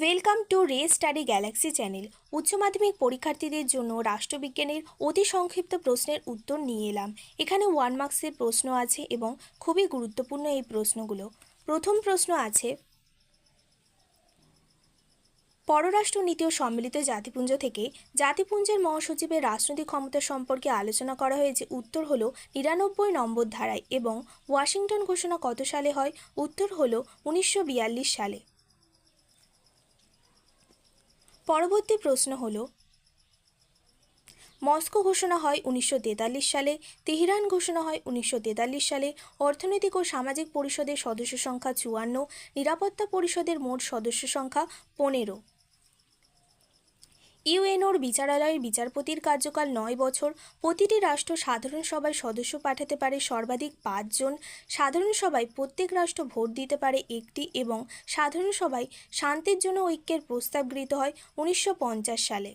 Welcome to Ray Study Galaxy channel উচ্চ মাধ্যমিক পরীক্ষার্থীদের জন্য রাষ্ট্রবিজ্ঞানের অতি সংক্ষিপ্ত প্রশ্নের উত্তর নিয়ে এলাম। এখানে ওয়ান মার্কসের প্রশ্ন আছে এবং খুবই গুরুত্বপূর্ণ এই প্রশ্নগুলো। প্রথম প্রশ্ন আছে, পররাষ্ট্র নীতি ও সম্মিলিত জাতিপুঞ্জ থেকে জাতিপুঞ্জের মহাসচিবের রাজনৈতিক ক্ষমতা সম্পর্কে আলোচনা করা হয়েছে। উত্তর হলো নিরানব্বই নম্বর ধারায় এবং ওয়াশিংটন ঘোষণা কত সালে হয়? উত্তর হলো উনিশশো সালে। পরবর্তী প্রশ্ন হল, মস্কো ঘোষণা হয় উনিশশো তেতাল্লিশ সালে, তেহরান ঘোষণা হয় উনিশশো তেতাল্লিশ সালে, অর্থনৈতিক ও সামাজিক পরিষদের সদস্য সংখ্যা চুয়ান্ন, নিরাপত্তা পরিষদের মোট সদস্য সংখ্যা পনেরো। ইউএনওর বিচারালয়ের বিচারপতির কার্যকাল নয় বছর। প্রতিটি রাষ্ট্র সাধারণ সভায় সদস্য পাঠাতে পারে। সর্বাধিক পাঁচজন সাধারণ সভায় প্রত্যেক রাষ্ট্র ভোট দিতে পারে একটি এবং সাধারণ সভায় শান্তির জন্য ঐক্যের প্রস্তাব গৃহীত হয় উনিশশো পঞ্চাশ সালে।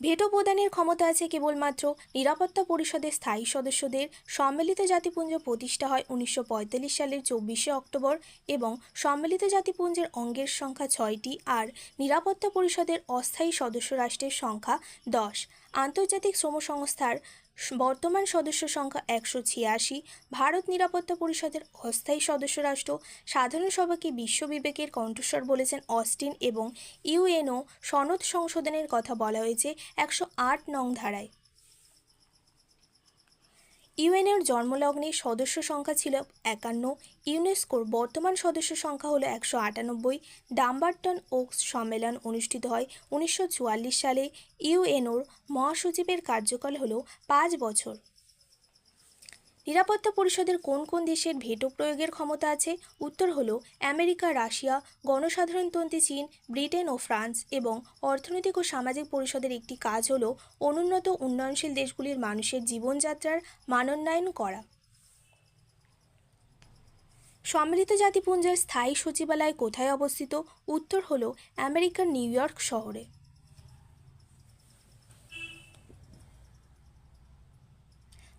ভেটো প্রদানের ক্ষমতা আছে কেবলমাত্র নিরাপত্তা পরিষদের স্থায়ী সদস্যদের। সম্মিলিত জাতিপুঞ্জ প্রতিষ্ঠা হয় উনিশশো পঁয়তাল্লিশ সালের চব্বিশে অক্টোবর এবং সম্মিলিত জাতিপুঞ্জের অঙ্গের সংখ্যা ছয়টি আর নিরাপত্তা পরিষদের অস্থায়ী সদস্য রাষ্ট্রের সংখ্যা দশ। আন্তর্জাতিক শ্রম সংস্থার বর্তমান সদস্য সংখ্যা একশো ছিয়াশি, ভারত নিরাপত্তা পরিষদের অস্থায়ী সদস্য রাষ্ট্র, সাধারণ সভাকে বিশ্ব বিবেকের কণ্ঠস্বর বলেছেন অস্টিন এবং ইউএনও সনদ সংশোধনের কথা বলা হয়েছে একশো আট নং ধারায়। ইউএনের জন্মলগ্নে সদস্য সংখ্যা ছিল একান্ন, ইউনেস্কোর বর্তমান সদস্য সংখ্যা হলো একশো আটানব্বই। ডাম্বারটন ওকস সম্মেলন অনুষ্ঠিত হয় উনিশশো চুয়াল্লিশ সালে। ইউএনওর মহাসচিবের কার্যকাল হল পাঁচ বছর। নিরাপত্তা পরিষদের কোন কোন দেশের ভেটো প্রয়োগের ক্ষমতা আছে? উত্তর হল, আমেরিকা, রাশিয়া, গণসাধারণতন্ত্রী চীন, ব্রিটেন ও ফ্রান্স এবং অর্থনৈতিক ও সামাজিক পরিষদের একটি কাজ হল অনুন্নত উন্নয়নশীল দেশগুলির মানুষের জীবনযাত্রার মানোন্নয়ন করা। সম্মিলিত জাতিপুঞ্জের স্থায়ী সচিবালয় কোথায় অবস্থিত? উত্তর হল, আমেরিকার নিউ ইয়র্ক শহরে।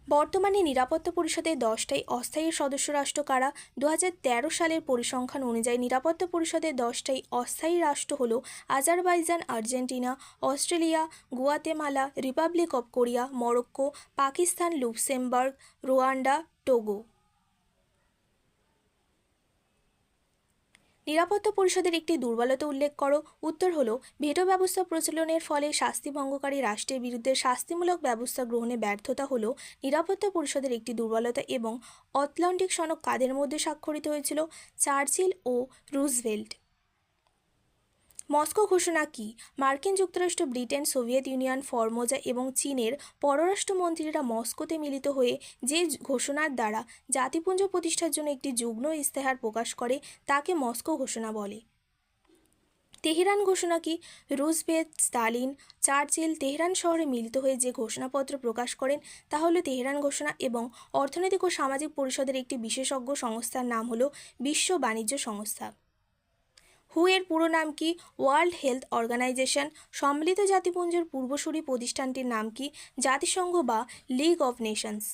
বর্তমানে নিরাপত্তা পরিষদের দশটাই অস্থায়ী সদস্য রাষ্ট্র কারা? দু হাজার তেরো সালের পরিসংখ্যান অনুযায়ী নিরাপত্তা পরিষদের দশটাই অস্থায়ী রাষ্ট্র হল Azerbaijan, Argentina, Australia, Guatemala, Republic of Korea, Morocco, Pakistan, Luxembourg, Rwanda, Togo. নিরাপত্তা পরিষদের একটি দুর্বলতা উল্লেখ করো। উত্তর হলো, ভেটো ব্যবস্থা প্রচলনের ফলে শাস্তি ভঙ্গকারী রাষ্ট্রের বিরুদ্ধে শাস্তিমূলক ব্যবস্থা গ্রহণে ব্যর্থতা হলো নিরাপত্তা পরিষদের একটি দুর্বলতা এবং অটলান্টিক সনক কাদের মধ্যে স্বাক্ষরিত হয়েছিল? চার্চিল ও রুজভেল্ট। মস্কো ঘোষণা কি? মার্কিন যুক্তরাষ্ট্র, ব্রিটেন, সোভিয়েত ইউনিয়ন, ফরমোজা এবং চীনের পররাষ্ট্রমন্ত্রীরা মস্কোতে মিলিত হয়ে যে ঘোষণার দ্বারা জাতিপুঞ্জ প্রতিষ্ঠার জন্য একটি যুগ্ম ইস্তেহার প্রকাশ করে, তাকে মস্কো ঘোষণা বলে। তেহরান ঘোষণা কি? রুজভেদ স্টালিন, চার্চিল তেহরান শহরে মিলিত হয়ে যে ঘোষণাপত্র প্রকাশ করেন, তা হলো তেহরান ঘোষণা এবং অর্থনৈতিক ও সামাজিক পরিষদের একটি বিশেষজ্ঞ সংস্থার নাম হলো বিশ্ব বাণিজ্য সংস্থা। হু এর পুরো নাম কি? ওয়ার্ল্ড হেলথ অর্গানাইজেশন সম্মিলিত জাতিপুঞ্জের পূর্বসূরি প্রতিষ্ঠানটির নাম কি? জাতিসংঘ বা লিগ অফ নেশনস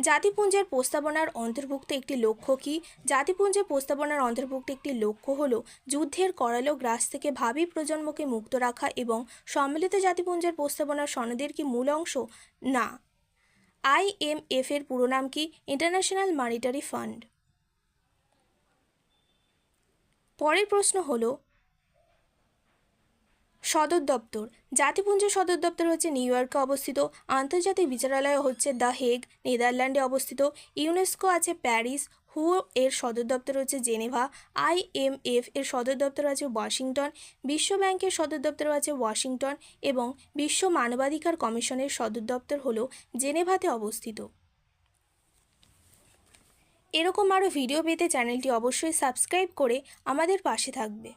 জাতিপুঞ্জের প্রস্তাবনার অন্তর্ভুক্ত একটি লক্ষ্য কি? জাতিপুঞ্জের প্রস্তাবনার অন্তর্ভুক্ত একটি লক্ষ্য হল যুদ্ধের করালো গ্রাস থেকে ভাবি প্রজন্মকে মুক্ত রাখা এবং সম্মিলিত জাতিপুঞ্জের প্রস্তাবনার সনদের কি মূল অংশ? না। আইএমএফ এর পুরো নাম কি? ইন্টারন্যাশনাল মানিটারি ফান্ড পরের প্রশ্ন হলো সদর দপ্তর। জাতিপুঞ্জের সদর দপ্তর হচ্ছে নিউ ইয়র্কে অবস্থিত। আন্তর্জাতিক বিচারালয় হচ্ছে দ্য হেগ, নেদারল্যান্ডে অবস্থিত। ইউনেস্কো আছে প্যারিস। হু এর সদর দপ্তর হচ্ছে জেনেভা। আইএমএফ এর সদর দপ্তর আছে ওয়াশিংটন। বিশ্ব ব্যাংকের সদর দপ্তর আছে ওয়াশিংটন এবং বিশ্ব মানবাধিকার কমিশনের সদর দপ্তর হল জেনেভাতে অবস্থিত। এরকম আরও ভিডিও পেতে চ্যানেলটি অবশ্যই সাবস্ক্রাইব করে আমাদের পাশে থাকবে।